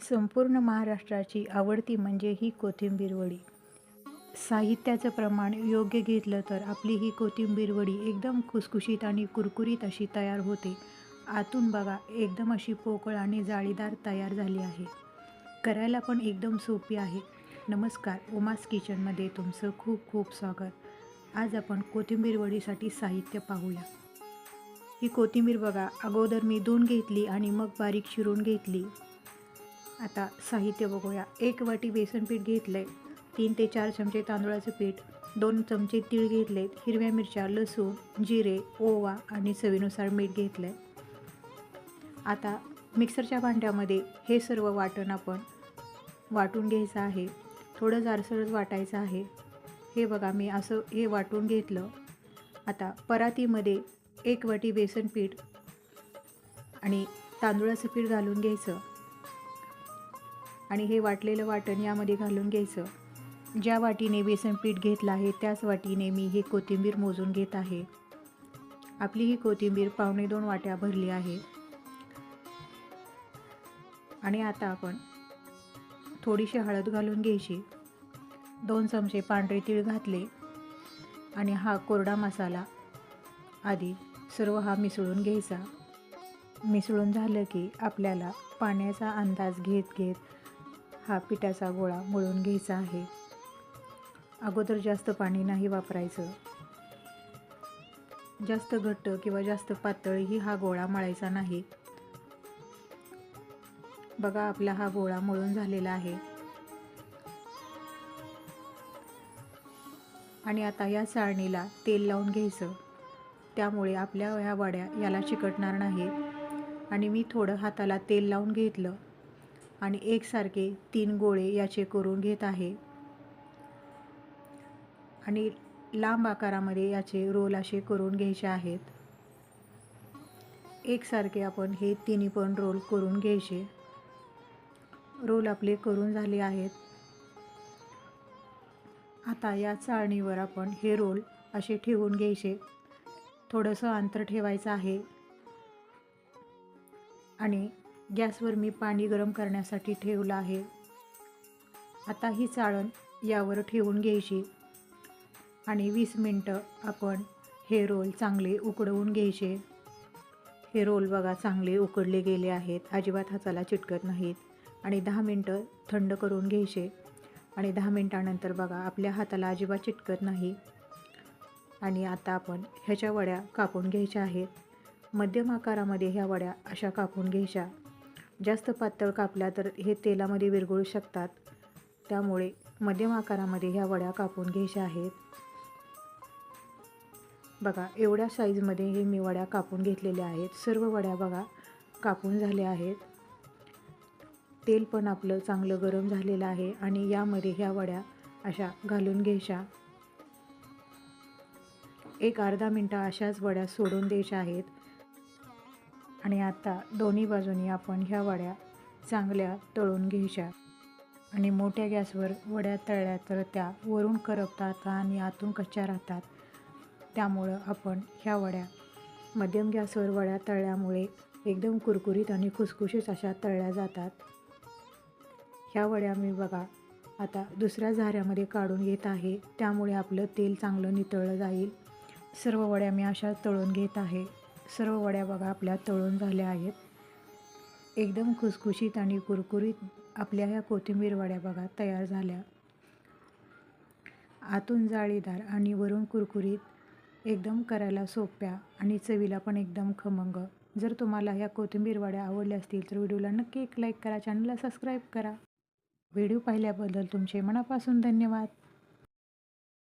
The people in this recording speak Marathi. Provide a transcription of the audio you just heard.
संपूर्ण महाराष्ट्राची आवडती म्हणजे ही कोथिंबीर वडी. साहित्याचं प्रमाण योग्य घेतलं तर आपली ही कोथिंबीर वडी एकदम खुसखुशीत आणि कुरकुरीत अशी तयार होते. आतून बघा एकदम अशी पोकळ आणि जाळीदार तयार झाली आहे. करायला पण एकदम सोपी आहे. नमस्कार उमास किचनमध्ये तुमचं खूप खूप स्वागत. आज आपण कोथिंबीर वडीसाठी साहित्य पाहूया. ही कोथिंबीर बघा अगोदर मी धुवून घेतली आणि मग बारीक चिरून घेतली. आता साहित्य बघूया. एक वाटी बेसन पीठ घेतलं आहे तीन ते चार चमचे तांदूळाचं पीठ दोन चमचे तीळ घेतलेत हिरव्या मिरच्या लसूण जिरे ओवा आणि चवीनुसार मीठ घेतलं आहे आता मिक्सरच्या भांड्यामध्ये हे सर्व वाटण आपण वाटून घ्यायचं आहे. थोडं जारसरच वाटायचं आहे. हे बघा मी असं हे वाटून घेतलं. आता परातीमध्ये एक वाटी बेसन पीठ आणि तांदूळाचं पीठ घालून घ्यायचं. आणि हे वाटलेलं वाटण यामध्ये घालून घ्यायचं. ज्या वाटीने बेसन पीठ घेतलं आहे त्याच वाटीने मी हे कोथिंबीर मोजून घेत आहे. आपली ही कोथिंबीर पावणे दोन वाट्या भरली आहे. आणि आता आपण थोडीशी हळद घालून घ्यायची. दोन चमचे पांढरे तीळ घातले. आणि हा कोरडा मसाला आधी सर्व हा मिसळून घ्यायचा. मिसळून झालं की आपल्याला पाण्याचा अंदाज घेत घेत हा पिठाचा गोळा मळून घ्यायचा आहे. अगोदर जास्त पाणी नाही वापरायचं. जास्त घट्ट किंवा जास्त पातळही हा गोळा मळायचा नाही. बघा आपला हा गोळा मळून झालेला आहे. आणि आता या चाळणीला तेल लावून घ्यायचं. त्यामुळे आपल्या ह्या वड्या याला चिकटणार नाही. आणि मी थोडं हाताला तेल लावून घेतलं. आणि एकसारखे तीन गोळे याचे करून घेत आहे. आणि लांब आकारामध्ये याचे रोल असे करून घ्यायचे आहेत. एकसारखे आपण हे तिन्ही पण रोल करून घ्यायचे. रोल आपले करून झाले आहेत. आता या चाळणीवर आपण हे रोल असे ठेवून घ्यायचे. थोडंसं अंतर ठेवायचं आहे. आणि गॅसवर मी पाणी गरम करण्यासाठी ठेवलं आहे. आता ही चाळण यावर ठेवून घ्यायची. आणि वीस मिनटं आपण हे रोल चांगले उकडवून घ्यायचे. हे रोल बघा चांगले उकडले गेले आहेत. अजिबात हाताला चिटकत नाहीत. आणि दहा मिनटं थंड करून घ्यायचे. आणि दहा मिनटानंतर बघा आपल्या हाताला अजिबात चिटकत नाही. आणि आता आपण ह्याच्या वड्या कापून घ्यायच्या आहेत. मध्यम आकारामध्ये ह्या वड्या अशा कापून घ्यायच्या. जास्त पातळ कापल्या तर हे तेलामध्ये विरघळू शकतात. त्यामुळे मध्यम आकारामध्ये ह्या वड्या कापून घ्यायच्या आहेत. बघा एवढ्या साईजमध्ये हे मी वड्या कापून घेतलेल्या आहेत. सर्व वड्या बघा कापून झाल्या आहेत. तेल पण आपलं चांगलं गरम झालेलं आहे आणि यामध्ये ह्या वड्या अशा घालून घ्यायच्या. एक अर्धा मिनटं अशाच वड्या सोडून द्यायच्या आहेत. आणि आता दोन्ही बाजूनी आपण ह्या वड्या चांगल्या तळून घ्यायच्या. आणि मोठ्या गॅसवर वड्या तळल्या तर त्या वरून करपतात आणि आतून कच्च्या राहतात. त्यामुळं आपण ह्या वड्या मध्यम गॅसवर वड्या तळल्यामुळे एकदम कुरकुरीत आणि खुसखुशीत अशा तळल्या जातात. ह्या वड्या मी बघा आता दुसऱ्या झाऱ्यामध्ये काढून घेत आहे. त्यामुळे आपलं तेल चांगलं नितळलं जाईल. सर्व वड्या मी अशा तळून घेत आहे. सर्व वड्या बघा आपल्या तळून झाल्या आहेत. एकदम खुसखुशीत आणि कुरकुरीत आपल्या ह्या कोथिंबीर वड्या बघा तयार झाल्या. आतून जाळीदार आणि वरून कुरकुरीत एकदम करायला सोप्या आणि चवीला पण एकदम खमंग. जर तुम्हाला ह्या कोथिंबीर वड्या आवडल्या असतील तर व्हिडिओला नक्की एक लाईक करा चॅनलला सबस्क्राईब करा. व्हिडिओ पाहिल्याबद्दल तुमचे मनापासून धन्यवाद.